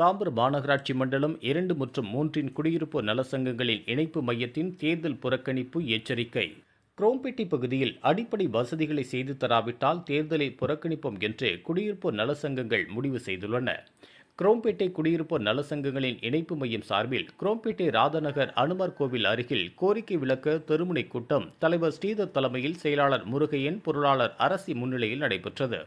தாம்பரம் மாநகராட்சி மண்டலம் இரண்டு மற்றும் மூன்றின் குடியிருப்பு நலசங்கங்களின் இணைப்பு மையத்தின் தேர்தல் புறக்கணிப்பு எச்சரிக்கை. குரோம்பேட்டை பகுதியில் அடிப்படை வசதிகளை செய்து தராவிட்டால் தேர்தலை புறக்கணிப்போம் என்று குடியிருப்பு நலசங்கங்கள் முடிவு செய்துள்ளன. குரோம்பேட்டை குடியிருப்பு நலசங்கங்களின் இணைப்பு மையம் சார்பில் குரோம்பேட்டை ராதநகர் அனுமர் கோவில் அருகில் கோரிக்கை விளக்க தெருமுனை கூட்டம் தலைவர் ஸ்ரீதர் தலைமையில் செயலாளர் முருகையன் பொருளாளர் அரசி முன்னிலையில் நடைபெற்றது.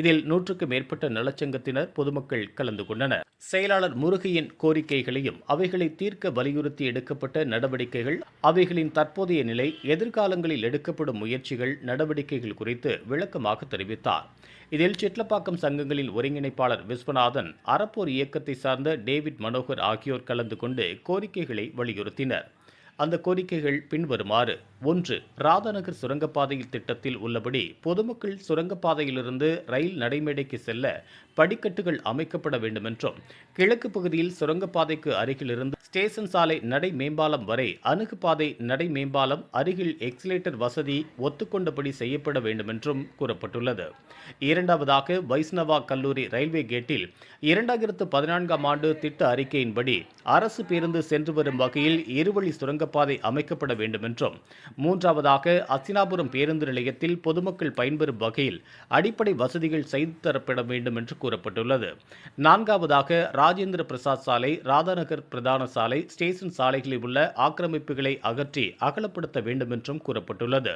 இதில் நூற்றுக்கும் மேற்பட்ட நலச்சங்கத்தினர் பொதுமக்கள் கலந்து கொண்டனர். செயலாளர் முருகையின் கோரிக்கைகளையும் அவைகளை தீர்க்க வலியுறுத்தி எடுக்கப்பட்ட நடவடிக்கைகள் அவைகளின் தற்போதைய நிலை எதிர்காலங்களில் எடுக்கப்படும் முயற்சிகள் நடவடிக்கைகள் குறித்து விளக்கமாக தெரிவித்தார். இதில் சிட்லப்பாக்கம் சங்கங்களின் ஒருங்கிணைப்பாளர் விஸ்வநாதன் அறப்போர் இயக்கத்தை சார்ந்த டேவிட் மனோகர் ஆகியோர் கலந்து கொண்டு கோரிக்கைகளை வலியுறுத்தினர். அந்த கோரிக்கைகள் பின்வருமாறு. ஒன்று ராதாநகர் சுரங்கப்பாதையில் திட்டத்தில் உள்ளபடி பொதுமக்கள் சுரங்கப்பாதையிலிருந்து ரயில் நடைமேடைக்கு செல்ல படிக்கட்டுகள் அமைக்கப்பட வேண்டும் என்றும் கிழக்கு பகுதியில் சுரங்கப்பாதைக்கு அருகிலிருந்து ஸ்டேஷன் சாலை நடை மேம்பாலம் வரை அணுகுபாதை நடை மேம்பாலம் அருகில் எக்ஸிலேட்டர் வசதி ஒத்துக்கொண்டபடி செய்யப்பட வேண்டும் என்றும் கூறப்பட்டுள்ளது. இரண்டாவதாக வைஷ்ணவா கல்லூரி ரயில்வே கேட்டில் இரண்டாயிரத்து பதினான்காம் ஆண்டு திட்ட அறிக்கையின்படி அரசு பேருந்து சென்று வரும் வகையில் இருவழி சுரங்கப்பாதை அமைக்கப்பட வேண்டும் என்றும் மூன்றாவதாக அசினாபுரம் பேருந்து நிலையத்தில் பொதுமக்கள் பயன்பெறும் வகையில் அடிப்படை வசதிகள் செய்து தரப்பட வேண்டும் என்று கூறப்பட்டுள்ளது. நான்காவதாக ராஜேந்திர பிரசாத் சாலை ராதாநகர் பிரதான சாலை ஸ்டேஷன் சாலைகளில் உள்ள ஆக்கிரமிப்புகளை அகற்றி அகலப்படுத்த வேண்டும் என்றும் கூறப்பட்டுள்ளது.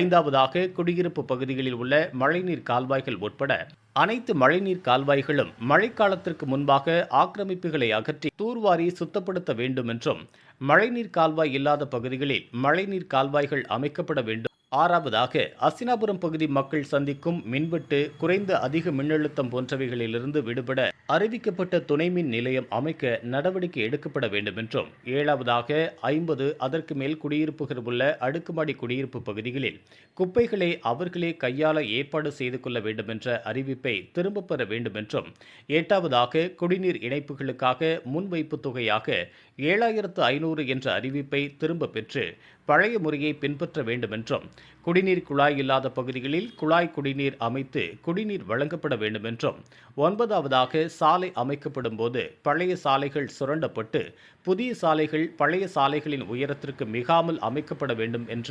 ஐந்தாவதாக குடியிருப்பு பகுதிகளில் உள்ள மழைநீர் கால்வாய்கள் உட்பட அனைத்து மழைநீர் கால்வாய்களும் மழைக்காலத்திற்கு முன்பாக ஆக்கிரமிப்புகளை அகற்றி தூர்வாரி சுத்தப்படுத்த வேண்டும் என்றும் மழைநீர் கால்வாய் இல்லாத பகுதிகளில் மழைநீர் கால்வாய்கள் அமைக்கப்பட வேண்டும் ஆறாவதாக அசினாபுரம் பகுதி மக்கள் சந்திக்கும் மின்வெட்டு குறைந்த அதிக மின்னழுத்தம் போன்றவைகளிலிருந்து விடுபட அறிவிக்கப்பட்ட துணை மின் நிலையம் அமைக்க நடவடிக்கை எடுக்கப்பட வேண்டும் என்றும் ஏழாவதாக ஐம்பது அதற்கு மேல் குடியிருப்புகள் உள்ள அடுக்குமாடி குடியிருப்பு பகுதிகளில் குப்பைகளை அவர்களே கையாள ஏற்பாடு செய்து கொள்ள வேண்டும் என்ற அறிவிப்பை திரும்பப் பெற வேண்டும் என்றும் எட்டாவதாக குடிநீர் இணைப்புகளுக்காக முன்வைப்பு தொகையாக ஏழாயிரத்து ஐநூறு என்ற அறிவிப்பை திரும்ப பெற்று பழைய முறையை பின்பற்ற வேண்டும் என்றும் குடிநீர் குழாய் இல்லாத பகுதிகளில் குழாய் குடிநீர் அமைத்து குடிநீர் வழங்கப்பட வேண்டும் என்றும் ஒன்பதாவதாக சாலை அமைக்கப்படும் போது பழைய சாலைகள் சுரண்டப்பட்டு புதிய சாலைகள் பழைய சாலைகளின் உயரத்திற்கு மிகாமல் அமைக்கப்பட வேண்டும் என்ற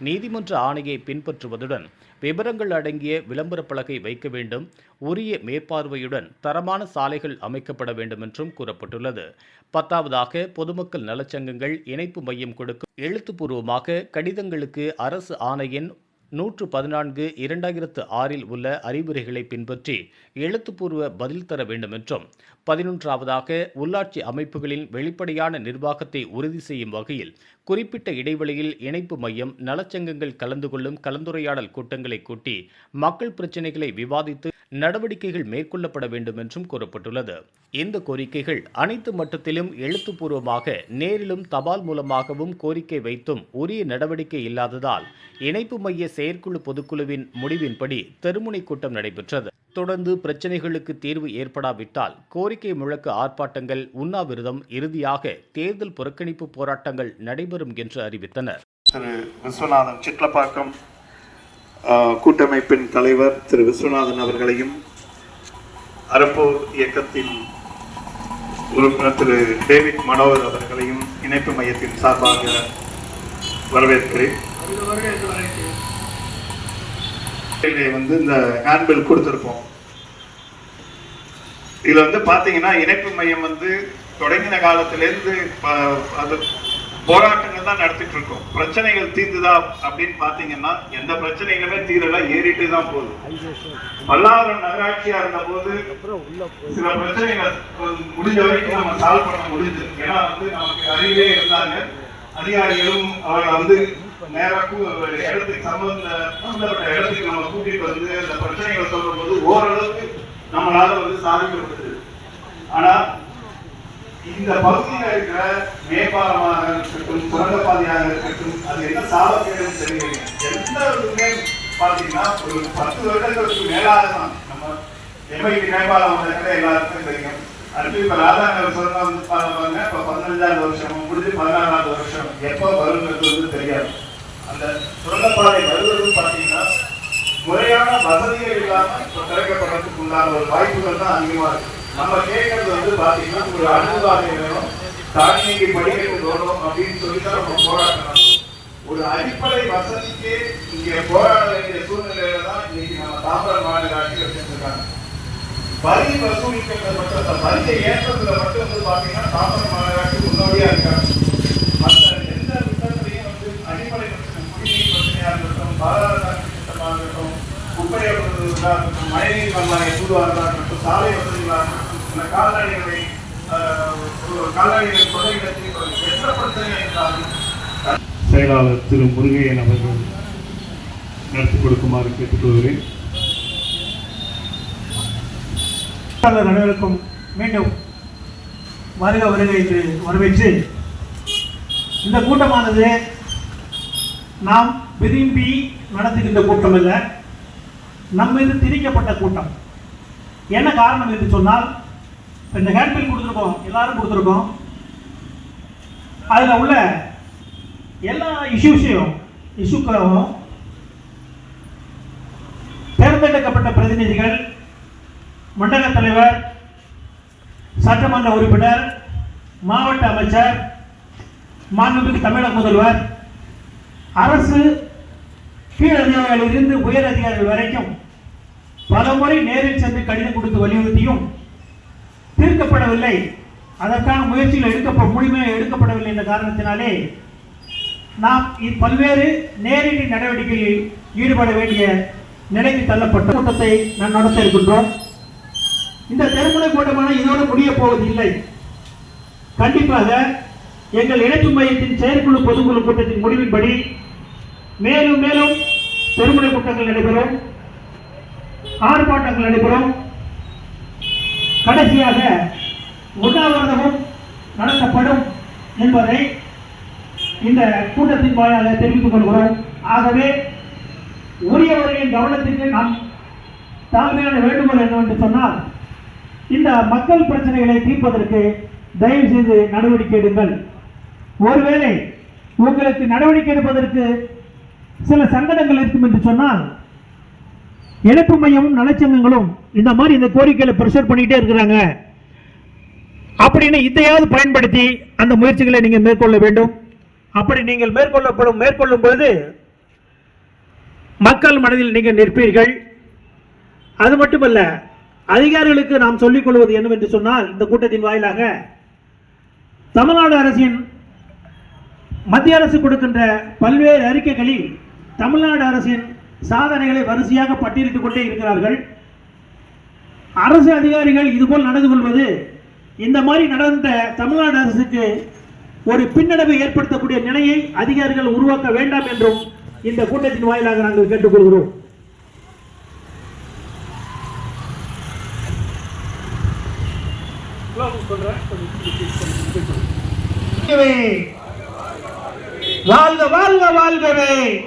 நீதிமன்ற ஆணையை பின்பற்றுவதுடன் விவரங்கள் அடங்கிய விளம்பர பலகை வைக்க வேண்டும் உரிய மேற்பார்வையுடன் தரமான சாலைகள் அமைக்கப்பட வேண்டும் என்றும் கூறப்பட்டுள்ளது. பத்தாவதாக பொதுமக்கள் நலச்சங்கங்கள் இணைப்பு மையம் கொடுக்கும் எழுத்துப்பூர்வமாக கடிதங்களுக்கு அரசு ஆணையின் நூற்று பதினான்கு இரண்டாயிரத்து ஆறில் உள்ள அறிவுரைகளை பின்பற்றி எழுத்துப்பூர்வ பதில் தர வேண்டும் என்றும் பதினொன்றாவதாக உள்ளாட்சி அமைப்புகளின் வெளிப்படையான நிர்வாகத்தை உறுதி செய்யும் வகையில் குறிப்பிட்ட இடைவெளியில் இணைப்பு மையம் நலச்சங்கங்கள் கலந்து கொள்ளும் கலந்துரையாடல் கூட்டங்களை கூட்டி மக்கள் பிரச்சினைகளை விவாதித்து நடவடிக்கைகள் மேற்கொள்ளப்பட வேண்டும் என்றும் கூறப்பட்டுள்ளது. இந்த கோரிக்கைகள் அனைத்து மட்டத்திலும் எழுத்துப்பூர்வமாக நேரிலும் தபால் மூலமாகவும் கோரிக்கை வைத்தும் உரிய நடவடிக்கை இல்லாததால் இணைப்பு மைய செயற்குழு பொதுக்குழுவின் முடிவின்படி தெருமுனை கூட்டம் நடைபெற்றது. தொடர்ந்து பிரச்சினைகளுக்கு தீர்வு ஏற்படாவிட்டால் கோரிக்கை முழக்க ஆர்ப்பாட்டங்கள் உண்ணாவிரதம் இறுதியாக தேர்தல் புறக்கணிப்பு போராட்டங்கள் நடைபெறும் என்று அறிவித்தனர். திரு விஸ்வநாதன் சிட்லப்பாக்கம் கூட்டமைப்பின் தலைவர் திரு விஸ்வநாதன் அவர்களையும் அறப்போர் இயக்கத்தின் உறுப்பினர் திரு டேவிட் மனோகர் அவர்களையும் இணைப்பு மையத்தின் சார்பாக வரவேற்கிறேன். வந்து இந்த ஹேண்ட்பில் கொடுத்துருக்கோம். இதுல வந்து பார்த்தீங்கன்னா இணைப்பு மையம் வந்து தொடங்கின காலத்திலேருந்து அது போராட்டங்கள் தான் நடத்திட்டு இருக்கோம். பிரச்சனைகள் தீர்ந்துதா அப்படின்னு பாத்தீங்கன்னா எந்த பிரச்சனைகளுமே தீரல ஏறிட்டு தான் போகுது. பல்லாவரம் நகராட்சியா இருந்த போது சில பிரச்சனைகள் முடிஞ்ச வரைக்கும் நம்ம சால்வ் பண்ண முடியுது. ஏன்னா வந்து நமக்கு அருகிலே இருந்தாங்க. அதிகாரிகளும் அவரை வந்து நேரா இடத்துக்கு சம்பந்த சம்பந்தப்பட்ட இடத்துக்கு நம்ம கூட்டிட்டு வந்து அந்த பிரச்சனைகள் சொல்லும் போது ஓரளவுக்கு நம்மளால வந்து சாதிக்க ஆனா இந்த பகுதியில் இருக்கிற மேம்பாலமாக இருக்கட்டும் சுரங்கப்பாதையாக இருக்கட்டும் அது என்ன சாபக்கேடுன்னு தெரியல எந்த இதுவுமே பார்த்தீங்கன்னா ஒரு பத்து வருடங்களுக்கு மேலாக தான் நம்ம எம்ஐடி மேம்பாலம் இருக்கிற எல்லாருக்கும் தெரியும். அடுத்து இப்போ ராதாநகர் சுரங்கம் வந்து பாருங்க இப்போ பதினஞ்சாவது வருஷம் முடிஞ்சு பதினாறாவது வருஷம் எப்போ வருங்கிறது வந்து தெரியாது. அந்த சுரங்கப்பாதை வருவது பார்த்தீங்கன்னா முறையான வசதிகள் இல்லாமல் இப்போ திறக்கப்படுறதுக்கு உண்டான ஒரு வாய்ப்புகள் தான் அதிகமாக இருக்குது நம்ம கேட்கறது வந்து பாத்தீங்கன்னா ஒரு அணுகுவாதை வேணும் தானியங்கி படிக்கட்டு வேணும் அப்படின்னு சொல்லி தான் நம்ம போராட்டம் ஒரு அடிப்படை வசதிக்கு இங்க போராட வேண்டிய சூழ்நிலையில தான் இன்னைக்கு நம்ம தாம்பரம் மாநகராட்சி வச்சிருக்காங்க வரி வசூலிக்கிறது மட்டும் இல்ல, வரியை ஏற்றத்துல மட்டும் வந்து பாத்தீங்கன்னா தாம்பரம் மாநகராட்சி முன்னோடியா இருக்காங்க. மற்ற எந்த விஷயத்திலையும் வந்து அடிப்படை பிரச்சனை குடிநீர் பிரச்சனையா இருக்கட்டும் பாதாள திட்டமாக இருக்கட்டும் குப்பை இருக்கட்டும் மழைநீர் வரலாறு தூதுவாரதா இருக்கட்டும் சாலை கால்நடைகளை கால்நடைகள் எந்த பிரச்சனை செயலாளர் திரு முருகையன் அவர்கள் நடத்தி கொடுக்குமாறு கேட்டுக்கொள்கிறேன். அனைவருக்கும் மீண்டும் வருக வருக என்று வரவேற்று இந்த கூட்டமானது நாம் விரும்பி நடத்துகின்ற கூட்டம் அல்ல நம்ம மீது திணிக்கப்பட்ட கூட்டம். என்ன காரணம் என்று சொன்னால் இந்த இந்த ஹேண்ட்பில் கொடுத்துருக்கோம் எல்லாரும் கொடுத்துருக்கோம். அதில் உள்ள எல்லா இஷ்யூஸையும் இஷ்யூக்களாகவும் தேர்ந்தெடுக்கப்பட்ட பிரதிநிதிகள் மண்டல தலைவர் சட்டமன்ற உறுப்பினர் மாவட்ட அமைச்சர் மாண்புமிகு தமிழக முதல்வர் அரசு கீழ் அதிகாரிகளிலிருந்து உயர் அதிகாரிகள் வரைக்கும் பலமுறை நேரில் சென்று கடிதம் கொடுத்து வலியுறுத்தியும் தீர்க்கப்படவில்லை அதற்கான முயற்சிகள் எடுக்க முழுமையாக எடுக்கப்படவில்லை என்ற காரணத்தினாலே நாம் பல்வேறு நேரடி நடவடிக்கைகளில் ஈடுபட வேண்டிய நிலைக்கு தள்ளப்பட்ட கூட்டத்தை நான் நடத்த இருக்கின்றோம். இந்த தெருமுனை கூட்டமான இதோடு முடிய போவதில்லை. கண்டிப்பாக எங்கள் இணைப்பு மையத்தின் செயற்குழு பொதுக்குழு கூட்டத்தின் முடிவின்படி மேலும் மேலும் தெருமுனை கூட்டங்கள் நடைபெறும். ஆர்ப்பாட்டங்கள் நடைபெறும். கடைசியாக உண்ணாவிரதமும் நடத்தப்படும் என்பதை இந்த கூட்டத்தின் வாயிலாக தெரிவித்துக் கொள்கிறோம். ஆகவே உரியவர்களின் கவனத்திற்கு நாம் தாழ்மையான வேண்டுகோள் என்னவென்று சொன்னால் இந்த மக்கள் பிரச்சனைகளை தீர்ப்பதற்கு தயவு செய்து நடவடிக்கை எடுங்கள். ஒருவேளை உங்களுக்கு நடவடிக்கை எடுப்பதற்கு சில சங்கடங்கள் இருக்கும் என்று சொன்னால் இணைப்பு மையமும் நலச்சங்கங்களும் இந்த மாதிரி இந்த கோரிக்கைகளை ப்ரெஷர் பண்ணிட்டே இருக்கிறாங்க. அப்படின்னு இதையாவது பயன்படுத்தி அந்த முயற்சிகளை நீங்கள் மேற்கொள்ள வேண்டும். அப்படி நீங்கள் மேற்கொள்ளப்படும் மேற்கொள்ளும் பொழுது மக்கள் மனதில் நீங்கள் நிற்பீர்கள். அது மட்டுமல்ல அதிகாரிகளுக்கு நாம் சொல்லிக் கொள்வது என்னவென்று சொன்னால் இந்த கூட்டத்தின் வாயிலாக தமிழ்நாடு அரசின் மத்திய அரசு கொடுக்கின்ற பல்வேறு அறிக்கைகளில் தமிழ்நாடு அரசின் சாதனைகளை வரிசையாக பட்டியலிட்டுக் கொண்டே இருக்கிறார்கள். அரசு அதிகாரிகள் இதுபோல் நடந்து கொள்வது இந்த மாதிரி நடந்த தமிழ்நாடு அரசுக்கு ஒரு பின்னடைவை ஏற்படுத்தக்கூடிய நிலையை அதிகாரிகள் உருவாக்க வேண்டாம் என்றும் இந்த கூட்டத்தின் வாயிலாக நாங்கள் கேட்டுக்கொள்கிறோம். வாழ்க வாழ்க வாழ்கவே.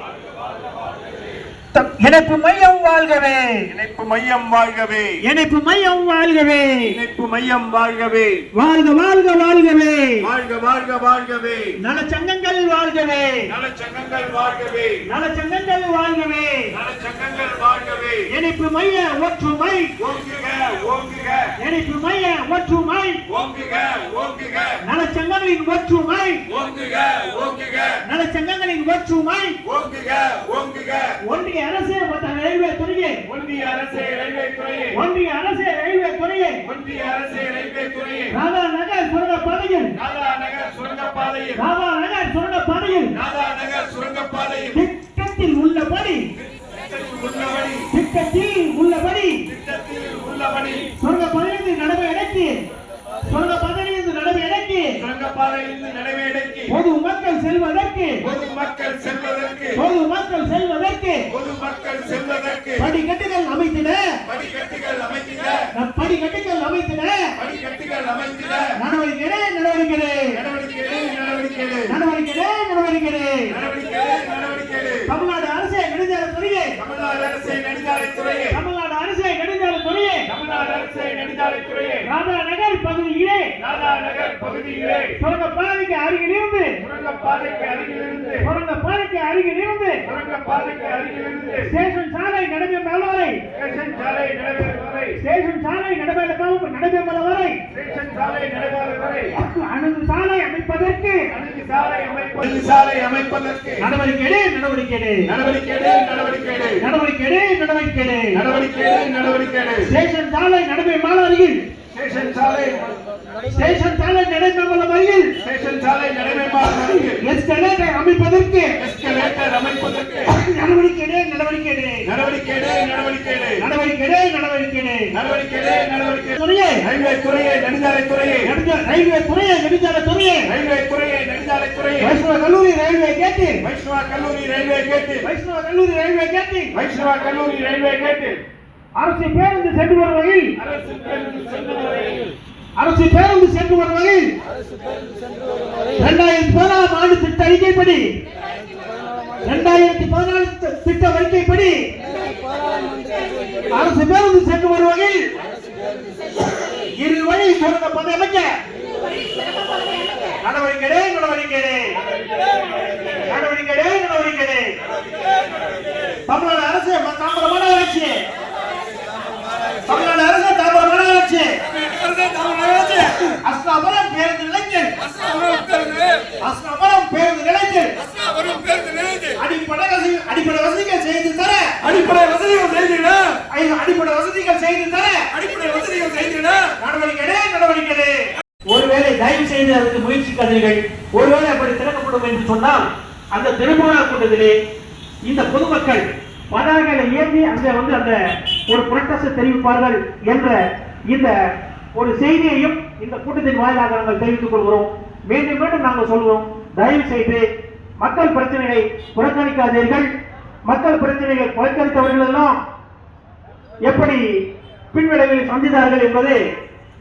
இணைப்பு மையம் வாழ்கவே. இணைப்பு மையம் வாழ்கவே. இணைப்பு மையம் வாழ்கவே. இணைப்பு மையம் வாழ்கவே. வாழ்க வாழ்க வாழ்கவே. வாழ்க வாழ்க வாழ்கவே. நலச்சங்கங்கள் வாழ்கவே. நலச்சங்கங்கள் வாழ்கவே. நலச்சங்கங்கள் வாழ்கவே. நலச்சங்கங்கள் வாழ்கவே. இணைப்பு மைய ஒற்றுமை. ஓங்குக ஓங்குக. இணைப்பு மைய ஒற்றுமை. ஓங்குக ஓங்குக. நலச்சங்கங்களின் ஒற்றுமை. ஓங்குக ஓங்குக. நலச்சங்கங்களின் ஒற்றுமை. ஓங்குக ஓங்குக. ஒன்றிய அரசு ரயில்வே துறையே. ஒன்றிய அரசே ரயில்வே துறையே. ஒன்றிய அரசு ரயில்வே துறையே. ஒன்றிய அரசே ரயில்வே துறையே. ராதா நகர் சுரங்கப்பாதையில். நாதா நகர் சுரங்கப்பாதையில். ராதா நகர் சுரங்கப்பாதையில். நாதா நகர் சுரங்கப்பாதையில். திட்டத்தில் உள்ளபடி. உள்ளபடி. திட்டத்தில் உள்ளபடி. திட்டத்தில் உள்ளபடி. சுரங்க பதினைந்து நடவை அடக்கி சுரங்க பதினைந்து நடவை அடக்கி சுரங்கப்பாதையிலிருந்து நடைமேடைக்கு பொது மக்கள் செல்வதற்கு. பொது மக்கள் செல்வதற்கு. பொது மக்கள் செல்வதற்கு பொது மக்கள் செல்வதற்கு படிக்கட்டுகள் அமைத்திட. படிக்கட்டுகள் அமைத்திட. படிக்கட்டுகள் அமைத்திட. படிக்கட்டுகள் அமைத்திட. நடவடிக்கை நடவடிக்கை நடவடிக்கை நடவடிக்கை நடவடிக்கை நடவடிக்கை நடவடிக்கை நடவடிக்கை தமிழ்நாடு அரசே நெடுஞ்சாலைத்துறையே தமிழ்நாடு அரசை நெடுஞ்சாலைத்துறையே தமிழ்நாடு அரசே நெடுஞ்சாலைத்துறையே தமிழ்நாடு அரசை நெடுஞ்சாலைத்துறையே ராதா நகர் பகுதியிலே. நாதா நகர் பகுதியிலே. சுரங்க பாதைக்கு அருகில் இருந்து சுரங்கப்பாதைக்கு அருகிலிருந்து. சுரங்க பாதைக்கு அருகில் இருந்து ஸ்டேஷன் சாலை நடுவே மேல்வரை ஸ்டேஷன் சாலை நடைபெறும் வரை ஸ்டேஷன் சாலை நடைபெற நடைபெற வரை ஸ்டேஷன் சாலை நடைபாதை வரை அணுகு சாலை அமைப்பதற்கு அணுகு சாலை அமைப்பது சாலை அமைப்பதற்கு நடவடிக்கை எடு, நடவடிக்கை எடு. நடவடிக்கை எடு, நடவடிக்கை எடு. நடவடிக்கை எடு, நடவடிக்கை எடு. நடவடிக்கை எடு, நடவடிக்கை எடு. ஸ்டேஷன் சாலை நடுவே மாணவர்கள் ஸ்டேஷன் சாலை ஸ்டேஷன் சாலை நடைபெற வரையில் ஸ்டேஷன் சாலை நடைமேம்பாடு எஸ்கலேட்டர் அமைப்பதற்கு. எஸ்கலேட்டர் அமைப்பதற்கு. நடவடிக்கை நடவடிக்கை. நடவடிக்கை நடவடிக்கை. நடவடிக்கை நடவடிக்கை. நடவடிக்கை நடவடிக்கை. துறையே. ரயில்வே துறையே நெடுஞ்சாலை துறையே ரயில்வே துறையே நெடுஞ்சாலை துறையே ரயில்வே துறையே நெடுஞ்சாலை துறையே வைஷ்ணவ கல்லூரி ரயில்வே கேட்டு. வைஷ்ணவா கல்லூரி ரயில்வே கேட்டு. வைஷ்ணவ கல்லூரி ரயில்வே கேட்டு. வைஷ்ணவா கல்லூரி ரயில்வே கேட்டு. அரசு பேருந்து சென்று வரும் வகையில். அரசு பேருந்து சென்று வரையில் அரசு பேருந்து சென்று வரும் வகையில் இரண்டாயிரத்தி பதினாறாம் ஆண்டு திட்ட அறிக்கைப்படி இரண்டாயிரத்தி பதினாலு திட்ட அறிக்கைப்படி அரசு பேருந்து சென்று வரும் வகையில் இரு வழி சுரங்க பதை அமைக்க. நடவடிக்கை நடவடிக்கை. நடவடிக்கை நடவடிக்கை. தமிழ்நாடு அரசு தாம்பரம் மாநகராட்சி. தமிழ்நாடு அரசு தாம்பரம் மாநகராட்சி. அஸ்னாபுரம் பேருந்து நிலையத்தில். அஸ்னாபுரம் பேருந்து நிலையத்தில். அடிப்படை வசதி அடிப்படை வசதிகள் செய்து தர. அடிப்படை வசதிகள் செய்திட அடிப்படை வசதிகள் செய்து தர. அடிப்படை வசதிகள் செய்திட நடவடிக்கை நடவடிக்கை. ஒருவேளை தயவு செய்து அதற்கு முயற்சிக்காதீர்கள் ஒருவேளை அப்படி திறக்கப்படும் என்று சொன்னால் அந்த திருமண கூட்டத்திலே இந்த பொதுமக்கள் பதாகைகளை ஏந்தி அங்க வந்து அந்த ஒரு புரட்டச தெரிவிப்பார்கள் என்ற இந்த ஒரு செய்தியையும் இந்த கூட்டத்தின் வாயிலாக நாங்கள் தெரிவித்துக் கொள்கிறோம். மீண்டும் மீண்டும் நாங்கள் சொல்கிறோம். தயவு செய்து மக்கள் பிரச்சனைகளை புறக்கணிக்காதீர்கள். மக்கள் பிரச்சனைகள் புறக்கணித்தவர்கள் எல்லாம் எப்படி பின்விளைவில் சந்தித்தார்கள் என்பது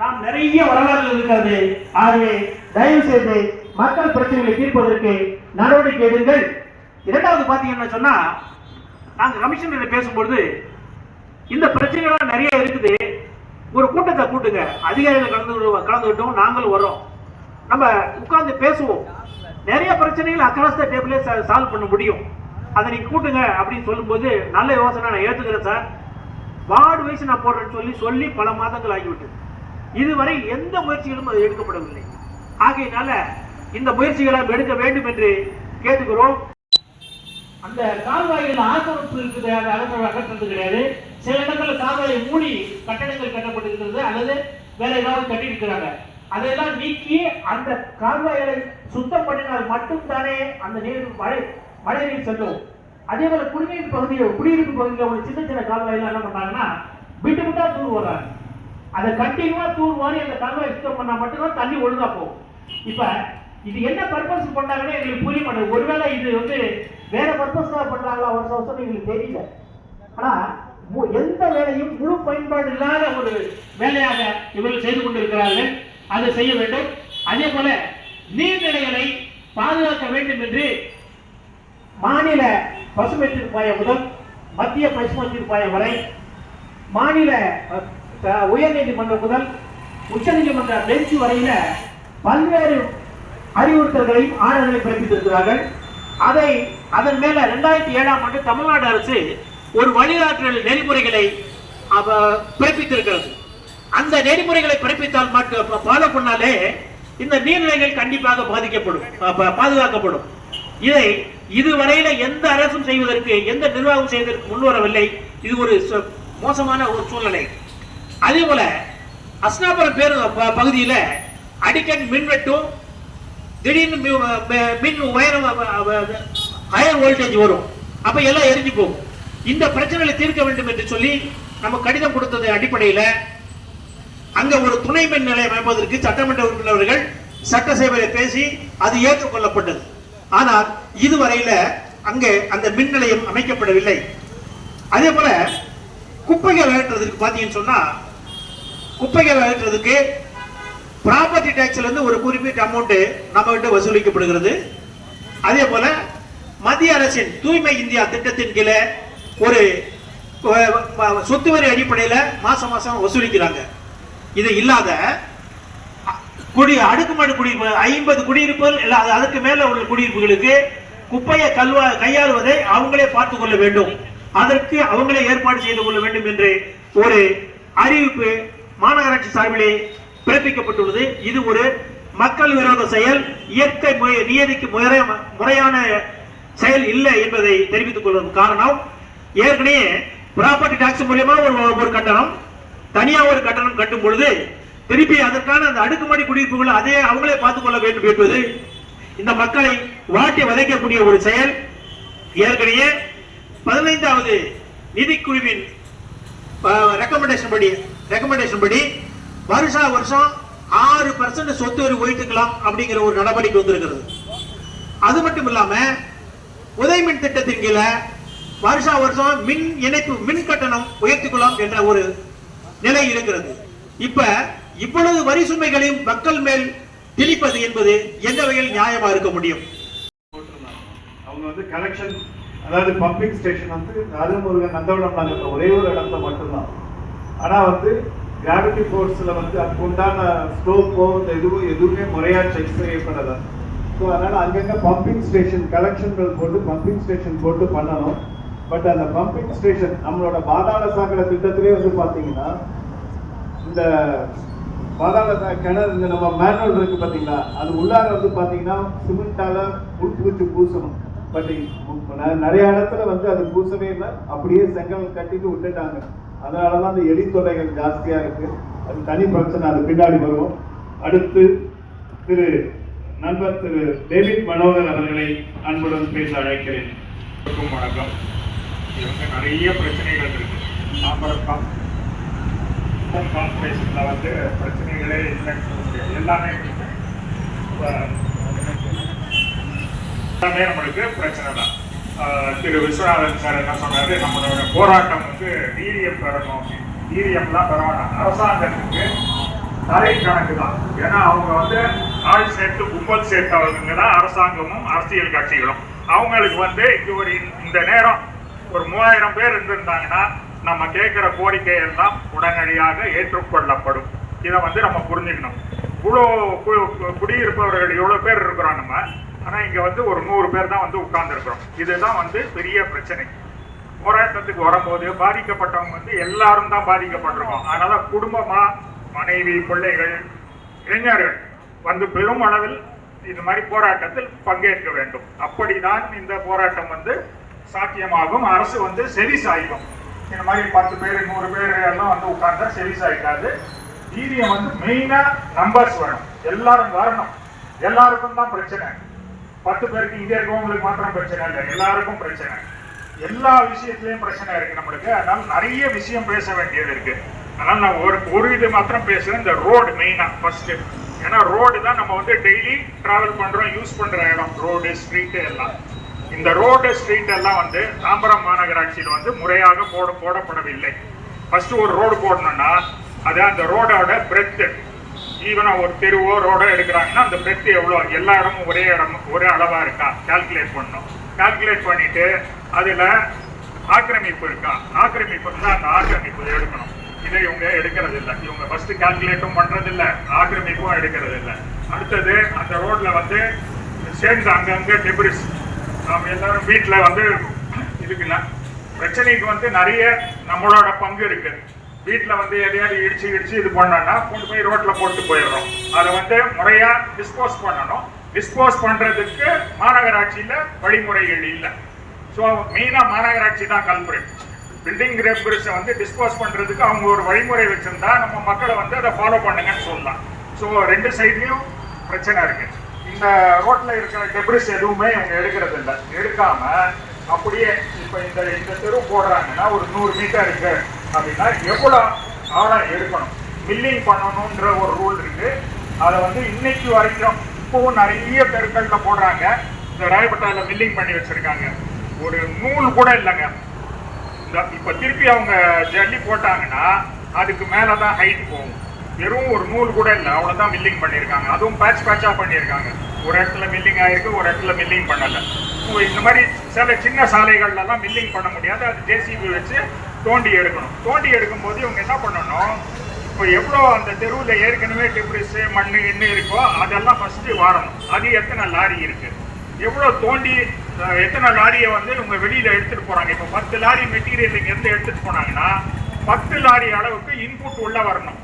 நாம் நிறைய வரலாறு இருக்கிறது. ஆகவே தயவு செய்து மக்கள் பிரச்சனைகளை தீர்ப்பதற்கு நடவடிக்கை எடுங்கள். இரண்டாவது பாத்தீங்கன்னா சொன்னா நாங்கள் கமிஷனர் பேசும்பொழுது இந்த பிரச்சனைகள்லாம் நிறைய இருக்குது. ஒரு கூட்டத்தை கூட்டுங்க. அதிகாரிகள் கலந்து கலந்துக்கிட்டோம் நாங்களும் வரோம் நம்ம உட்கார்ந்து பேசுவோம். நிறைய பிரச்சனைகள் அக்ராஸ் த டேபிளே சால்வ் பண்ண முடியும். அதை நீங்கள் கூட்டுங்க அப்படின்னு சொல்லும்போது நல்ல யோசனை நான் ஏற்றுக்கிறேன் சார். வார்டு வைஸ் நான் போடுறேன்னு சொல்லி சொல்லி பல மாதங்கள் ஆகிவிட்டது. இதுவரை எந்த முயற்சிகளும் அது எடுக்கப்படவில்லை. ஆகையினால இந்த முயற்சிகளை எடுக்க வேண்டும் என்று கேட்டுக்கிறோம். அந்த கால்வாய்கள் ஆக்கிரமிப்பு இருக்குது அதை அகற்ற அகற்றது கிடையாது. சில இடங்களில் கால்வாயை மூடி கட்டடங்கள் கட்டப்பட்டிருக்கிறது. அல்லது வேற ஏதாவது கட்டியிருக்கிறாங்க. அதையெல்லாம் நீக்கி அந்த கால்வாய்களை சுத்தம் பண்ணினால் மட்டும்தானே அந்த நீர் மழை மழை நீர் செல்லும். அதே போல குடிநீர் பகுதியில் குடியிருப்பு பகுதியில் உள்ள சின்ன சின்ன கால்வாயெல்லாம் என்ன பண்ணாங்கன்னா விட்டு விட்டா தூர் வர்றாங்க அதை கண்டினியூவா தூர் வாரி அந்த கால்வாய் சுத்தம் பண்ணால் மட்டும்தான் தண்ணி ஒழுங்கா போகும். இப்போ இது என்ன பர்பஸ் பண்ணாங்கன்னு எங்களுக்கு புரிய மாட்டேங்குது. ஒருவேளை இது வந்து வேற பர்பஸ்க்காக பண்றாங்களா வருஷம் வருஷம் எங்களுக்கு தெரியல. ஆனா மு- எந்த வேலையும் முழு பயன்பாடு இல்லாத ஒரு வேலையாக இவர்கள் செய்து கொண்டிருக்கிறார்கள். அதை செய்ய வேண்டும். அதே போல நீர்நிலைகளை பாதுகாக்க வேண்டும் என்று மாநில பசுமை தீர்ப்பாயம் முதல் மத்திய பசுமை தீர்ப்பாயம் வரை மாநில உயர்நீதிமன்றம் முதல் உச்சநீதிமன்ற பெஞ்ச் வரையில பல்வேறு அறிவுறுத்தல்களையும் ஆணைகளை பிறப்பித்திருக்கிறார்கள். அதை அதன் மேல ரெண்டாயிரத்தி ஏழாம் ஆண்டு தமிழ்நாடு அரசு ஒரு வழிகாட்டுதல் நெறிமுறைகளை பிறப்பித்திருக்கிறது. அந்த நெறிமுறைகளை பிறப்பித்தால் மட்டும் ஃபாலோ பண்ணாலே இந்த நீர்நிலைகள் கண்டிப்பாக பாதிக்கப்படும் பாதுகாக்கப்படும். இதை இதுவரையில எந்த அரசும் செய்வதற்கு எந்த நிர்வாகம் செய்வதற்கு முன்வரவில்லை இது ஒரு மோசமான ஒரு சூழ்நிலை. அதே போல அஸ்னாபுரம் பேரு ப- பகுதியில அடிக்கடி மின்வெட்டும் திடீர்னு மின் உயரம் ஹையர் வோல்டேஜ் வரும். அப்ப எல்லாம் எரிஞ்சு போகும். இந்த பிரச்சனைகளை தீர்க்க வேண்டும் என்று சொல்லி நம்ம கடிதம் கொடுத்தது அடிப்படையில அங்க ஒரு துணை மின் நிலையம் அமைப்பதற்கு சட்டமன்ற உறுப்பினர்கள் சட்டசபையில பேசி அது ஏற்றுக்கொள்ளப்பட்டது. ஆனால் இதுவரையில அங்கே அந்த மின் நிலையம் அமைக்கப்படவில்லை. அதே போல குப்பைகள் அகற்றுறதுக்கு பாத்தீங்கன்னு சொன்னா குப்பைகள் அகற்றுறதுக்கு ப்ராப்பர்ட்டி டேக்ஸ்ல இருந்து ஒரு குறிப்பிட்ட அமௌண்ட் நம்ம கிட்ட வசூலிக்கப்படுகிறது. அதே போல மத்திய அரசின் தூய்மை இந்தியா திட்டத்தின் கீழே ஒரு சொத்து வரி அடிப்படையில் மாசம் மாசம் வசூலிக்கிறாங்க. இது இல்லாத குடி அடுக்குமாடி குடியிருப்பு ஐம்பது குடியிருப்புகள் இல்லை அது அதுக்கு மேல உள்ள குடியிருப்புகளுக்கு குப்பையை கல்வா கையாளுவதை அவங்களே பார்த்து கொள்ள வேண்டும். அதற்கு அவங்களே ஏற்பாடு செய்து கொள்ள வேண்டும் என்று ஒரு அறிவிப்பு மாநகராட்சி சார்பிலே பிறப்பிக்கப்பட்டுள்ளது. இது ஒரு மக்கள் விரோத செயல். இயற்கை நியதிக்கு முறையான செயல் இல்லை என்பதை தெரிவித்துக் கொள்வதற்கு காரணம் ஏற்கனவே ப்ராப்பர்ட்டி டாக்ஸ் மூலியமா ஒரு ஒரு கட்டணம் தனியா ஒரு கட்டணம் கட்டும் பொழுது திருப்பி அதற்கான அந்த அடுக்குமாடி குடியிருப்புகள் அதே அவங்களே பார்த்துக் கொள்ள வேண்டும் என்பது இந்த மக்களை வாட்டி வதைக்கக்கூடிய ஒரு செயல். ஏற்கனவே பதினைந்தாவது நிதிக்குழுவின் ரெக்கமெண்டேஷன் படி ரெக்கமெண்டேஷன் படி வருஷா வருஷம் ஆறு பர்சன்ட் சொத்து வரி உயர்த்திக்கலாம் அப்படிங்கிற ஒரு நடவடிக்கை வந்திருக்கிறது. அது மட்டும் இல்லாம உதயமின் திட்டத்தின் கீழே வருஷா வருஷம் மின் இணைப்பு மின் கட்டணம் உயர்த்திக்கலாம் என்ற ஒரு நிலை இருக்கிறது. இப்ப இவ்வளவு வரி சுமைகளையும் மக்கள் மேல் திணிப்பது என்பது எந்த வகையில் நியாயமா இருக்க முடியும்? அவங்க வந்து கலெக்ஷன் அதாவது பம்பிங் ஸ்டேஷன் வந்து அது ஒரு நந்தவனம் நகரத்தில் ஒரே ஒரு இடத்துல மட்டும்தான். ஆனா வந்து கிராவிட்டி ஃபோர்ஸில் வந்து அதுக்கு உண்டான இந்த எதுவும் எதுவுமே முறையாக செக் செய்யப்படலை. ஸோ அதனால் அங்கங்கே பம்பிங் ஸ்டேஷன் கலெக்ஷன்கள் போட்டு பம்பிங் ஸ்டேஷன் போட்டு பண்ணணும். பட் அந்த பம்பிங் ஸ்டேஷன் நம்மளோட பாதாள சாக்கடை திட்டத்திலே வந்து பார்த்தீங்கன்னா இந்த பாதாள சா- கிணறு இந்த நம்ம மேனுவல் இருக்கு பார்த்தீங்களா அது உள்ளார வந்து பார்த்தீங்கன்னா சிமெண்டால உள்பூச்சி பூசணும். பட் நிறைய இடத்துல வந்து அது பூசவே இல்லை. அப்படியே செங்கல் கட்டிட்டு விட்டுட்டாங்க. அதனாலதான் அந்த எலி தொல்லைகள் ஜாஸ்தியாக இருக்கு. அது தனி பிரச்சனை அது பின்னாடி வருவோம் அடுத்து திரு நண்பர் திரு டேவிட் மனோகர் அவர்களை அன்புடன் பேச அழைக்கிறேன். வணக்கம். இவங்க நிறைய பிரச்சனைகள் இருக்கு. தாம்பரம் கார்பரேஷன்ல வந்து பிரச்சனைகளே இல்லைன்னு சொல்ல முடியாது. எல்லாமே எல்லாமே நம்மளுக்கு பிரச்சனை தான். திரு விஸ்வநாதன் சார் என்ன சொன்னாரு? நம்மளோட போராட்டம் வந்து டிடிஎம் பெறணும் டிடிஎம்லாம் பெற வேண்டாம் அரசாங்கத்துக்கு தரை கணக்கு தான். ஏன்னா அவங்க வந்து ஆள் சேர்த்து கும்பல் சேர்த்தவங்க தான் அரசாங்கமும் அரசியல் கட்சிகளும். அவங்களுக்கு வந்து இது ஒரு இந்த- நேரம் ஒரு மூவாயிரம் பேர் இருந்திருந்தாங்கன்னா நம்ம கேட்குற கோரிக்கை எல்லாம் உடனடியாக ஏற்றுக்கொள்ளப்படும். இதை வந்து நம்ம புரிஞ்சுக்கணும். இவ்வளோ குடியிருப்பவர்கள் இவ்வளோ பேர் இருக்கிறோம் நம்ம? ஆனால் இங்கே வந்து ஒரு நூறு பேர் தான் வந்து உட்கார்ந்துருக்குறோம். இதுதான் வந்து பெரிய பிரச்சனை. போராட்டத்துக்கு வரும்போது பாதிக்கப்பட்டவங்க வந்து எல்லாரும் தான் பாதிக்கப்பட்டிருக்கோம். அதனால குடும்பமா மனைவி பிள்ளைகள் இளைஞர்கள் வந்து பெரும் அளவில் இது மாதிரி போராட்டத்தில் பங்கேற்க வேண்டும். அப்படிதான் இந்த போராட்டம் வந்து சாத்தியமாகும். அரசு வந்து செவி சாய்க்கும். இந்த மாதிரி பத்து பேர் நூறு பேர் எல்லாம் வந்து உட்கார்ந்தா செவி சாய்க்காது. வீரியம் வந்து மெயினாக நம்பர்ஸ் வரணும் எல்லாரும் வரணும். எல்லாருக்கும் தான் பிரச்சனை. பத்து பேருக்கு இங்கே இருக்கவங்களுக்கு மாத்திரம் பிரச்சனை இல்லை. எல்லாருக்கும் பிரச்சனை. எல்லா விஷயத்துலையும் பிரச்சனை இருக்கு நம்மளுக்கு. அதனால நிறைய விஷயம் பேச வேண்டியது இருக்கு. அதனால நான் ஒரு ஒரு இது மாத்திரம் பேசுறேன். இந்த ரோடு மெயினா ஃபர்ஸ்ட் ஏன்னா ரோடு தான் நம்ம வந்து டெய்லி டிராவல் பண்றோம் யூஸ் பண்ற இடம். ரோடு ஸ்ட்ரீட்டு எல்லாம். இந்த ரோடு ஸ்ட்ரீட் எல்லாம் வந்து தாம்பரம் மாநகராட்சியில் வந்து முறையாக போட போடப்படவில்லை. ஃபர்ஸ்ட் ஒரு ரோடு போடணும்னா அது அந்த ரோடோட பிரெத்து ஈவனா ஒரு தெருவோ ரோடோ எடுக்கிறாங்கன்னா அந்த பிரெத் எவ்வளோ? எல்லா இடமும் ஒரே இடம் ஒரே அளவா இருக்கா? கால்குலேட் பண்ணணும். கால்குலேட் பண்ணிட்டு அதுல ஆக்கிரமிப்பு இருக்கா? ஆக்கிரமிப்பு இருந்தா அந்த ஆக்கிரமிப்பு எடுக்கணும். இதை இவங்க எடுக்கிறது இல்லை இவங்க ஃபர்ஸ்ட் கால்குலேட்டும் பண்றது இல்ல ஆக்கிரமிப்பும் எடுக்கிறது இல்லை அடுத்தது அந்த ரோட்ல வந்து சேர்ந்து அங்கங்கே டெபிரிஸ் நம்ம எல்லாரும் வீட்டில் வந்து இதுக்குல்ல பிரச்சனைக்கு வந்து நிறைய நம்மளோட பங்கு இருக்குது வீட்டில் வந்து எதையாவது இடிச்சு இடிச்சு இது பண்ணோம்னா கொண்டு போய் ரோட்டில் போட்டு போயிடுறோம் அதை வந்து முறையாக டிஸ்போஸ் பண்ணணும். டிஸ்போஸ் பண்ணுறதுக்கு மாநகராட்சியில் வழிமுறைகள் இல்லை. ஸோ மெயினாக மாநகராட்சி தான் கல்பரேட் பில்டிங் ரெப்ரிஸை வந்து டிஸ்போஸ் பண்ணுறதுக்கு அவங்க ஒரு வழிமுறை வச்சுருந்தா நம்ம மக்களை வந்து அதை ஃபாலோ பண்ணுங்கன்னு சொல்லலாம். ஸோ ரெண்டு சைட்லேயும் பிரச்சனை இருக்குது இந்த ரோட்டில் இருக்கிற டெப்ரிஸ் எதுவுமே இவங்க எடுக்கிறது இல்லை. எடுக்காம அப்படியே இப்போ இந்த இந்த தெரு போடுறாங்கன்னா ஒரு நூறு மீட்டர் இருக்குது அப்படின்னா எவ்வளோ ஆழம் எடுக்கணும்? மில்லிங் பண்ணணுன்ற ஒரு ரூல் இருக்கு. அதை வந்து இன்னைக்கு வரைக்கும் இப்பவும் நிறைய தெருக்கள்ல போடுறாங்க. இந்த ராயப்பட்டால மில்லிங் பண்ணி வச்சிருக்காங்க. ஒரு நூல் கூட இல்லைங்க. இந்த இப்போ திருப்பி அவங்க ஜல்லி போட்டாங்கன்னா அதுக்கு மேலே தான் ஹைட் போகும். வெறும் ஒரு நூல் கூட இல்லை. அவ்வளவுதான் மில்லிங் பண்ணியிருக்காங்க. அதுவும் பேட்ச் பேட்சாக பண்ணியிருக்காங்க. ஒரு இடத்துல மில்லிங் ஆயிருக்கு ஒரு இடத்துல மில்லிங் பண்ணலை. இந்த மாதிரி சில சின்ன சாலைகள்லாம் மில்லிங் பண்ண முடியாது. அது ஜேசிபி வச்சு தோண்டி எடுக்கணும். தோண்டி எடுக்கும்போது இவங்க என்ன பண்ணணும்? இப்போ எவ்வளோ அந்த தெருவில் ஏற்கனவே டிப்ரிஸு மண் என்ன இருக்கோ அதெல்லாம் ஃபஸ்ட்டு வாரணும். அது எத்தனை லாரி இருக்குது எவ்வளோ தோண்டி எத்தனை லாரியை வந்து இவங்க வெளியில் எடுத்துகிட்டு போகிறாங்க இப்போ பத்து லாரி மெட்டீரியல் இங்க எடுத்துகிட்டு போனாங்கன்னா பத்து லாரி அளவுக்கு இன்புட் உள்ளே வரணும்.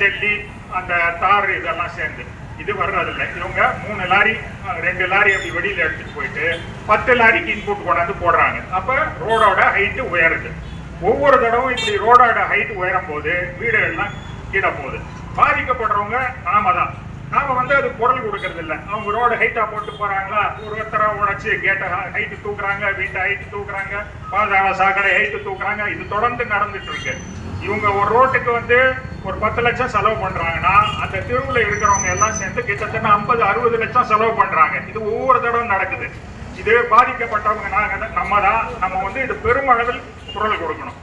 ஜெல்லி அந்த தார் இதெல்லாம் சேர்ந்து. இது வர்றதில்லை. இவங்க மூணு லாரி ரெண்டு லாரி அப்படி வெளியில் எடுத்துகிட்டு போயிட்டு பத்து லாரிக்கு இன்புட் கொண்டாந்து போடுறாங்க. அப்போ ரோடோட ஹைட்டு உயருது. ஒவ்வொரு தடவும் இப்படி ரோடோட ஹைட் உயரும் போது வீடுகள்லாம் கீழே போகுது பாதிக்கப்படுறவங்க நாம தான். நாம வந்து அது குரல் கொடுக்கறது இல்லை அவங்க ரோடு ஹைட்டா போட்டு போறாங்களா? ஒரு ஒருத்தரா உடைச்சி கேட்டை ஹைட்டு தூக்குறாங்க வீட்டை ஹைட்டு தூக்குறாங்க பாதாள சாக்கடை ஹைட்டு தூக்குறாங்க. இது தொடர்ந்து நடந்துட்டு இருக்கு. இவங்க ஒரு ரோட்டுக்கு வந்து ஒரு பத்து லட்சம் செலவு பண்றாங்கன்னா அந்த தெருவில் இருக்கிறவங்க எல்லாம் சேர்ந்து கிட்டத்தட்ட ஐம்பது அறுபது லட்சம் செலவு பண்றாங்க. இது ஒவ்வொரு தடவை நடக்குது. இதே பாதிக்கப்பட்டவங்க நாங்கள் நம்ம தான் நம்ம வந்து இது பெருமளவில் குரல் கொடுக்கணும்.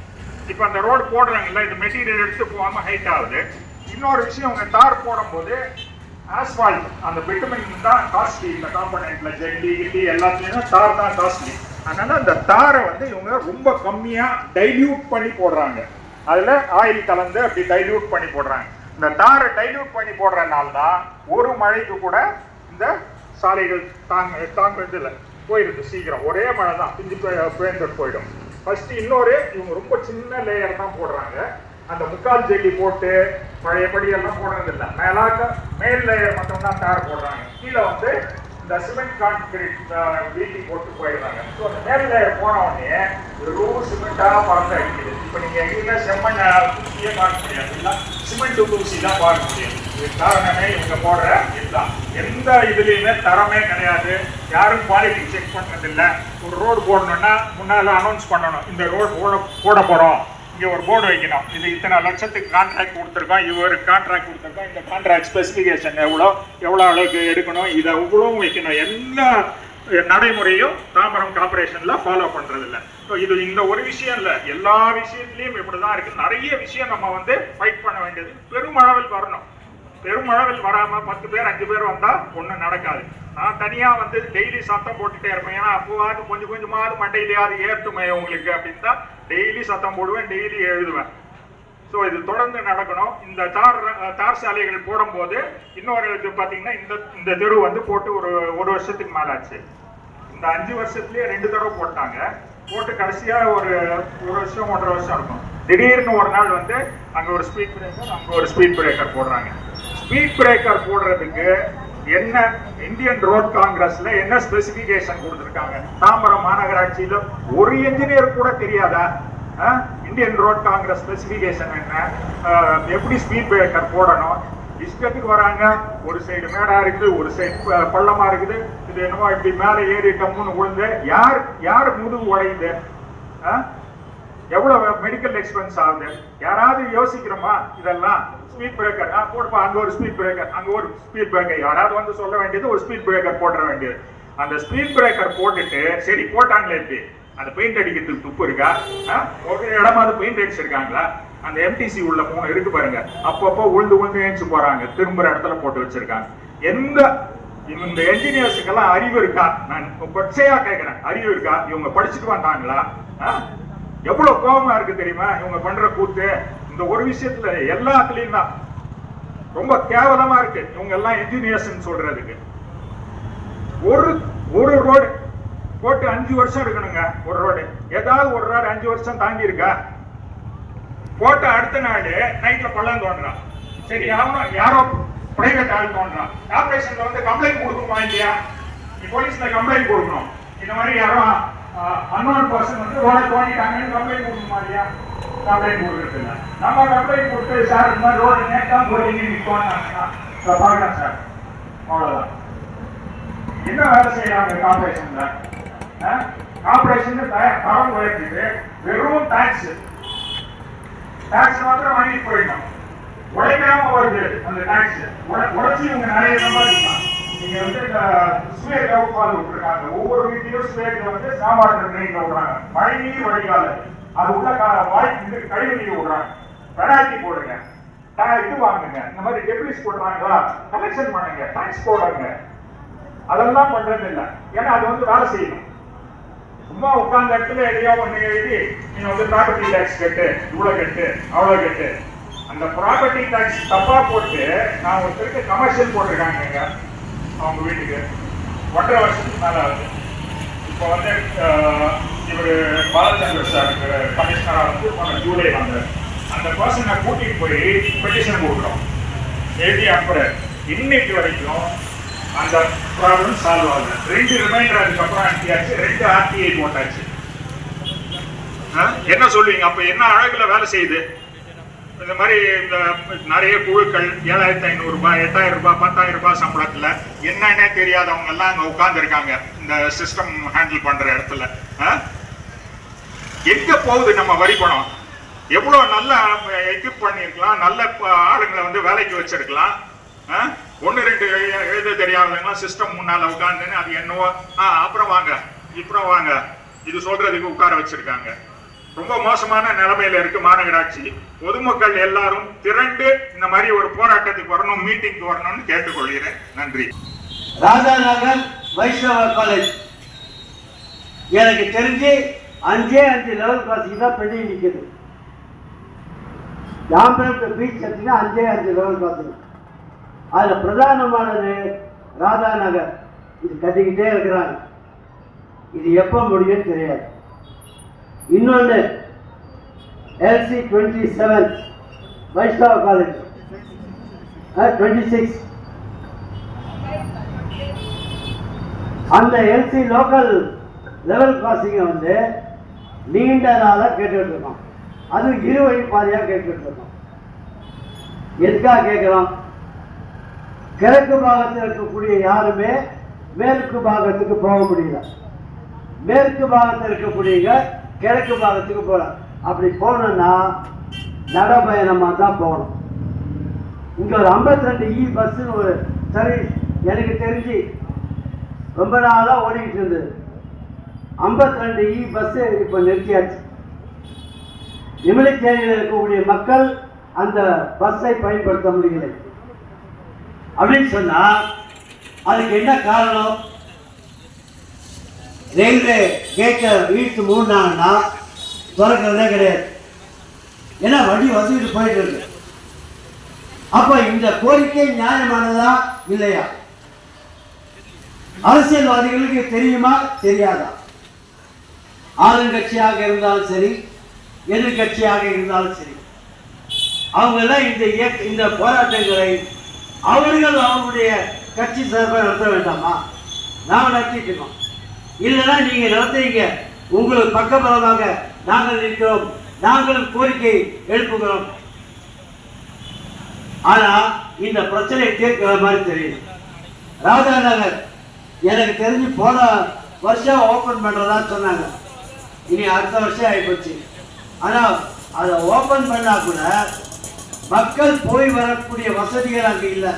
இப்போ அந்த ரோடு போடுறாங்கல்ல இது மெட்டீரியல் எடுத்து போகாமல் ஹைட் ஆகுது. இன்னொரு விஷயம் அவங்க தார் போடும்போது ஆஸ்பால்ட் அந்த பிட்டுமின் தான் காஸ்ட்லி இந்த காம்பனெண்ட்ல ஜெல்லி கில்லி எல்லாத்துலேயும் தார் தான் காஸ்ட்லி அதனால அந்த தாரை வந்து இவங்க ரொம்ப கம்மியாக டைல்யூட் பண்ணி போடுறாங்க. அதில் ஆயில் கலந்து அப்படி டைல்யூட் பண்ணி போடுறாங்க. இந்த தாரை டைல்யூட் பண்ணி போடுறதுனால தான் ஒரு மழைக்கு கூட இந்த சாலைகள் தாங்க தாங்கிறது இல்லை போயிடுது சீக்கிரம். ஒரே மழை தான். பிஞ்சு பேர்ந்துட்டு போயிடும். ஃபஸ்ட்டு இன்னொரு இவங்க ரொம்ப சின்ன லேயர் தான் போடுறாங்க. அந்த முக்கால் ஜெல்லி போட்டு பழையபடி எல்லாம் போடுறது இல்லை. மேலாக்க மேல் லேயர் மட்டும் தான் தார் போடுறாங்க. கீழே வந்து இந்த சிமெண்ட் கான்கிரீட் வீட்டி போட்டு போயிடுறாங்க. ஸோ அந்த மேல் லேயர் போன உடனே வெறும் சிமெண்ட்டாக பறந்து அடிக்குது இப்போ நீங்கள் எங்கேயுமே செம்மண் தூசியே பார்க்க முடியாது. இல்லை சிமெண்ட் தூசி தான் பார்க்க முடியும். இது காரணமே இவங்க போடுற இதுதான் எந்த இதுலேயுமே தரமே கிடையாது. யாரும் குவாலிட்டி செக் பண்ணுறதில்லை ஒரு ரோடு போடணும்னா முன்னால் அனௌன்ஸ் பண்ணணும். இந்த ரோடு போட போட போகிறோம் இங்கே ஒரு போர்டு வைக்கணும். இது இத்தனை லட்சத்துக்கு கான்ட்ராக்ட் கொடுத்துருக்கோம். இவருக்கு கான்ட்ராக்ட் கொடுத்துருக்கோம். இந்த கான்ட்ராக்ட் ஸ்பெசிஃபிகேஷன் எவ்வளோ எவ்வளோ அளவுக்கு எடுக்கணும் இதை இவ்வளவும் வைக்கணும். எல்லா நடைமுறையும் தாம்பரம் கார்பரேஷனில் ஃபாலோ பண்ணுறதில்ல ஸோ இது இந்த ஒரு விஷயம் இல்லை. எல்லா விஷயத்துலையும் இப்படி தான் இருக்குது நிறைய விஷயம் நம்ம வந்து ஃபைட் பண்ண வேண்டியது. பெருமளவில் வரணும். பெருமளவில் வராம பத்து பேர் அஞ்சு பேர் வந்தா ஒன்றும் நடக்காது. நான் தனியா வந்து டெய்லி சத்தம் போட்டுட்டே இருப்பேன். ஏன்னா அப்போவாது கொஞ்சம் கொஞ்சமாவது மண்டையிலேயாவது ஏற்றுமே உங்களுக்கு அப்படின்னு தான் டெய்லி சத்தம் போடுவேன் டெய்லி எழுதுவேன். ஸோ இது தொடர்ந்து நடக்கணும். இந்த தார் தார் சாலைகள் போடும்போது இன்னொரு இது பார்த்தீங்கன்னா இந்த இந்த தெரு வந்து போட்டு ஒரு ஒரு வருஷத்துக்கு மேலாச்சு. இந்த அஞ்சு வருஷத்துலேயே ரெண்டு தடவை போட்டாங்க. போட்டு கடைசியாக ஒரு ஒரு வருஷம் ஒன்றரை வருஷம் இருக்கும். திடீர்னு ஒரு நாள் வந்து அங்கே ஒரு ஸ்பீட் பிரேக்கர் அங்கே ஒரு ஸ்பீட் பிரேக்கர் போடுறாங்க. ஸ்பீட் பிரேக்கர் போடுறதுக்கு என்ன இந்தியன் ரோட் காங்கிரஸ்ல என்ன ஸ்பெசிபிகேஷன் கொடுத்துருக்காங்க? தாம்பரம் மாநகராட்சியில ஒரு இன்ஜினியர் கூட தெரியாதா? இந்தியன் ரோட் காங்கிரஸ் ஸ்பெசிபிகேஷன் என்ன? எப்படி ஸ்பீட் பிரேக்கர் போடணும்? இஷ்டத்துக்கு வராங்க. ஒரு சைடு மேடா இருக்குது ஒரு சைடு பள்ளமா இருக்குது. இது என்னமோ இப்படி மேலே ஏறி டம்முன்னு விழுந்து யார் யார் முதுகு உடையுது? அஹ்? எவ்வளவு மெடிக்கல் எக்ஸ்பென்ஸ் ஆகுது? யாராவது யோசிக்கிறோமா? இதெல்லாம் ஸ்பீட் பிரேக்கர் போடுப்பா அங்க ஒரு ஸ்பீட் பிரேக்கர் அங்க ஒரு ஸ்பீட் பிரேக்கர் யாராவது வந்து சொல்ல வேண்டியது ஒரு ஸ்பீட் பிரேக்கர் போட்டுற வேண்டியது. அந்த ஸ்பீட் பிரேக்கர் போட்டுட்டு சரி போட்டாங்களே இப்படி. அந்த பெயிண்ட் அடிக்கிறதுக்கு துப்பு இருக்கா? ஆ? ஒரு இடமாவது பெயிண்ட் அடிச்சிருக்காங்களா? அந்த எம்டிசி உள்ள மூணு இருக்கு பாருங்க. அப்பப்போ உழுந்து உழுந்து ஏஞ்சி போறாங்க. திரும்புற இடத்துல போட்டு வச்சிருக்காங்க. எந்த இந்த என்ஜினியர்ஸுக்கெல்லாம் அறிவு இருக்கா? நான் கொச்சையா கேட்கிறேன் அறிவு இருக்கா? இவங்க படிச்சுட்டு வந்தாங்களா? ஆ? எவ்வளவு கோபமா இருக்கு தெரியுமா? இவங்க பண்ற கூத்து இந்த ஒரு விஷயத்துல எல்லாத்துலயும் தான். ரொம்ப கேவலமா இருக்கு. இவங்க எல்லாம் இன்ஜினியர்ஸ் சொல்றதுக்கு. ஒரு ஒரு ரோடு போட்டு அஞ்சு வருஷம் இருக்கணுங்க ஒரு ரோடு ஏதாவது ஒரு ரோடு அஞ்சு வருஷம் தாங்கி இருக்கா போட்ட அடுத்த நாள் நைட்ல பள்ளம் தோன்றான். சரி அவனும் யாரோ பிரைவேட் ஆள் தோன்றான். கார்பரேஷன்ல வந்து கம்ப்ளைண்ட் கொடுக்கணுமா இல்லையா? நீ போலீஸ்ல கம்ப்ளைண்ட் கொடுக்கணும். இந்த மாதிரி யாரோ அன்னோன் பர்சன் வந்து ரோடை தோண்டிட்டாங்கன்னு கம்ப்ளைண்ட் கொடுக்க மாதிரியா? கம்ப்ளைண்ட் கொடுக்கறது நம்ம கம்ப்ளைண்ட் கொடுத்து சார் இந்த மாதிரி ரோடு நேட்டா போயிட்டு நீ பார்க்கலாம் சார். அவ்வளோதான் என்ன வேலை செய்யறாங்க கார்பரேஷன்ல கார்பரேஷன் தரம் உயர்த்திட்டு வெறும் டாக்ஸ் டாக்ஸ் மாத்திரம் வாங்கிட்டு போயிடணும். உழைக்காம வருது அந்த டாக்ஸ் உழைச்சி இவங்க நிறைய சம்பாதிக்கலாம் நீங்க வந்து இந்த சுவேர் கவுப்பால் விட்டுருக்காங்க ஒவ்வொரு வீட்லயும் சுவேர்ல வந்து சாம்பார் ட்ரெயின்ல விடுறாங்க மழை நீர் வடிகால அது உள்ள கா- வாய் இது கழிவு நீர் விடுறாங்க பெனால்டி போடுங்க இது வாங்குங்க இந்த மாதிரி டெபிலிஸ் போடுறாங்களா கலெக்ஷன் பண்ணுங்க டாக்ஸ் போடுங்க அதெல்லாம் பண்றது இல்லை ஏன்னா அது வந்து வேலை செய்யணும் சும்மா உட்கார்ந்த இடத்துல எதையோ ஒண்ணு எழுதி நீங்க வந்து ப்ராப்பர்ட்டி டேக்ஸ் கட்டு இவ்வளவு கட்டு அவ்வளவு கட்டு அந்த ப்ராப்பர்ட்டி டேக்ஸ் தப்பா போட்டு நான் ஒருத்தருக்கு கமர்ஷியல் போட்டிருக்காங்க அவங்க வீட்டுக்கு. ஒன்றரை வருஷத்துக்கு மேலே ஆகுது. இப்போ வந்து இவர் இவரு பாலச்சந்திர சார் கமிஷனராக வந்து போன ஜூலை வந்தார். அந்த பர்சனை கூட்டிகிட்டு போய் பெட்டிஷன் கொடுக்குறோம் எழுதி அப்புறம் இன்னைக்கு வரைக்கும் அந்த ப்ராப்ளம் சால்வ் ஆகுது ரெண்டு ரிமைண்டர் அதுக்கப்புறம் அனுப்பியாச்சு. ரெண்டு ஆர்டிஐ போட்டாச்சு. ஆ? என்ன சொல்லுவீங்க? அப்போ என்ன அழகில் வேலை செய்யுது? இந்த மாதிரி இந்த நிறைய குழுக்கள் ஏழாயிரத்தி ஐநூறு ரூபாய் எட்டாயிரம் ரூபாய் பத்தாயிரம் ரூபாய் சம்பளத்துல என்னன்னே தெரியாதவங்க எல்லாம் அங்க உட்கார்ந்து இருக்காங்க இந்த சிஸ்டம் ஹேண்டில் பண்ற இடத்துல. ஆ? எங்க போகுது நம்ம வரி பணம்? எவ்வளவு நல்ல எக்யூப் பண்ணிருக்கலாம் நல்ல ஆளுங்களை வந்து வேலைக்கு வச்சிருக்கலாம். ஆ? ரெண்டு எழுத தெரியாதவங்களாம் சிஸ்டம் முன்னால உட்காந்துன்னு அது என்னவோ ஆ அப்புறம் வாங்க இப்புறம் வாங்க. இது சொல்றதுக்கு உட்கார வச்சிருக்காங்க. ரொம்ப மோசமான நிலைமையில இருக்கு மாநகராட்சி. பொதுமக்கள் எல்லாரும் திரண்டு இந்த மாதிரி ஒரு போராட்டத்துக்கு வரணும் மீட்டிங்க்கு வரணும்னு கேட்டுக்கொள்கிறேன். நன்றி. ராஜா நகர் வைஷ்ணவ காலேஜ் எனக்கு தெரிஞ்சு அஞ்சே அஞ்சு லெவல் கிராசிங் தான் பெண்டிங் நிற்குது ஜாம்பரம் பீச் எடுத்தீங்கன்னா அஞ்சே அஞ்சு லெவல் கிராசிங் அதில் பிரதானமானது ராதாநகர் இது கட்டிக்கிட்டே இருக்கிறாங்க. இது எப்போ முடியும்னு தெரியாது. இன்னொன்று LC twenty seven Vaishnava college twenty six அந்த எல்சி லோக்கல் லெவல் கிராசிங்கை வந்து நீண்ட நாளாக கேட்டுக்கிட்டு இருக்கோம் அது இரு வழி பாதையாக கேட்டுக்கிட்டு இருக்கோம் எதுக்காக கேட்குறோம்? கிழக்கு பாகத்தில் இருக்கக்கூடிய யாருமே மேற்கு பாகத்துக்கு போக முடியல. மேற்கு பாகத்தில் இருக்கக்கூடியவங்க கிழக்கு பாகத்துக்கு போகலாம் அப்படி போனோம்னா நடைபயணமாக தான் போகணும். இங்கே ஒரு 52 ரெண்டு இ e பஸ்ஸுன்னு ஒரு சர்வீஸ் எனக்கு தெரிஞ்சு ரொம்ப நாளாக ஓடிக்கிட்டு இருந்தது. 52 ரெண்டு இ e பஸ்ஸு இப்போ நிறுத்தியாச்சு. நிமிடச்சேரியில் இருக்கக்கூடிய மக்கள் அந்த பஸ்ஸை பயன்படுத்த முடியலை. அப்படின்னு சொன்னால் அதுக்கு என்ன காரணம்? ரயில்வே கேட்டை இழுத்து மூடினாங்கன்னா திறக்கிறதே கிடையாது. ஏன்னா வண்டி வந்துக்கிட்டு போயிட்டு இருக்கு. அப்போ இந்த கோரிக்கை நியாயமானதா இல்லையா? அரசியல்வாதிகளுக்கு தெரியுமா தெரியாதா? ஆளுங்கட்சியாக இருந்தாலும் சரி எதிர்கட்சியாக இருந்தாலும் சரி அவங்கெல்லாம் இந்த இயக்க இந்த போராட்டங்களை அவர்கள் அவங்களுடைய கட்சி சார்பாக நடத்த வேண்டாமா? நாம் நடத்திட்டு இருக்கோம். இல்லைன்னா நீங்க நடத்துறீங்க உங்களுக்கு பக்கபலமாக நாங்கள் இருக்கிறோம் நாங்கள் கோரிக்கை எழுப்புகிறோம். ஆனா இந்த பிரச்சனையை தீர்க்கிற மாதிரி தெரியும் ராஜா நகர் எனக்கு தெரிஞ்சு போன வருஷம் ஓபன் பண்றதா சொன்னாங்க. இனி அடுத்த வருஷம் ஆயிப்போச்சு. ஆனா அதை ஓபன் பண்ணா கூட மக்கள் போய் வரக்கூடிய வசதிகள் அங்கே இல்லை.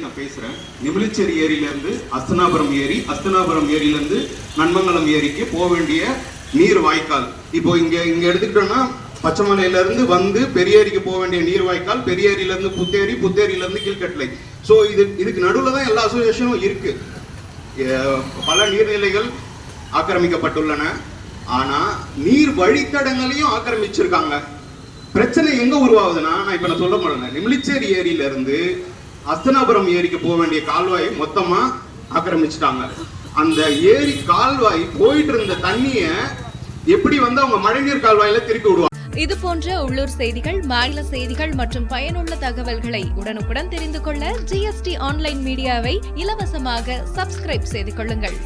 நான் பேசுறேன். நிமிலிச்சேரி ஏரியில இருந்து அஸ்தனாபுரம் ஏரி அஸ்தனாபுரம் ஏரியில இருந்து நன்மங்கலம் ஏரிக்கு போக வேண்டிய நீர் வாய்க்கால். இப்போ இங்க இங்க எடுத்துக்கிட்டோம்னா பச்சைமலையில இருந்து வந்து பெரியேரிக்கு போக வேண்டிய நீர் வாய்க்கால் பெரியேரியில இருந்து புத்தேரி புத்தேரியில இருந்து கீழ்கட்டளை. ஸோ இது இதுக்கு நடுவில் தான் எல்லா அசோசியேஷனும் இருக்கு. பல நீர்நிலைகள் ஆக்கிரமிக்கப்பட்டுள்ளன. ஆனா நீர் வழித்தடங்களையும் ஆக்கிரமிச்சிருக்காங்க. பிரச்சனை எங்க உருவாகுதுன்னா நான் இப்ப நான் சொல்ல முடியல நிமிலிச்சேரி ஏரியில இருந்து அஸ்தனாபுரம் ஏரிக்கு போக வேண்டிய கால்வாய் மொத்தமா ஆக்கிரமிச்சிட்டாங்க. அந்த ஏரி கால்வாய் போயிட்டு இருந்த தண்ணிய எப்படி வந்து அவங்க மழைநீர் கால்வாயில திருப்பி விடுவாங்க? இது போன்ற உள்ளூர் செய்திகள் மாநில செய்திகள் மற்றும் பயனுள்ள தகவல்களை உடனுக்குடன் தெரிந்து கொள்ள ஜிஎஸ்டி ஆன்லைன் மீடியாவை இலவசமாக சப்ஸ்கிரைப் செய்து கொள்ளுங்கள்.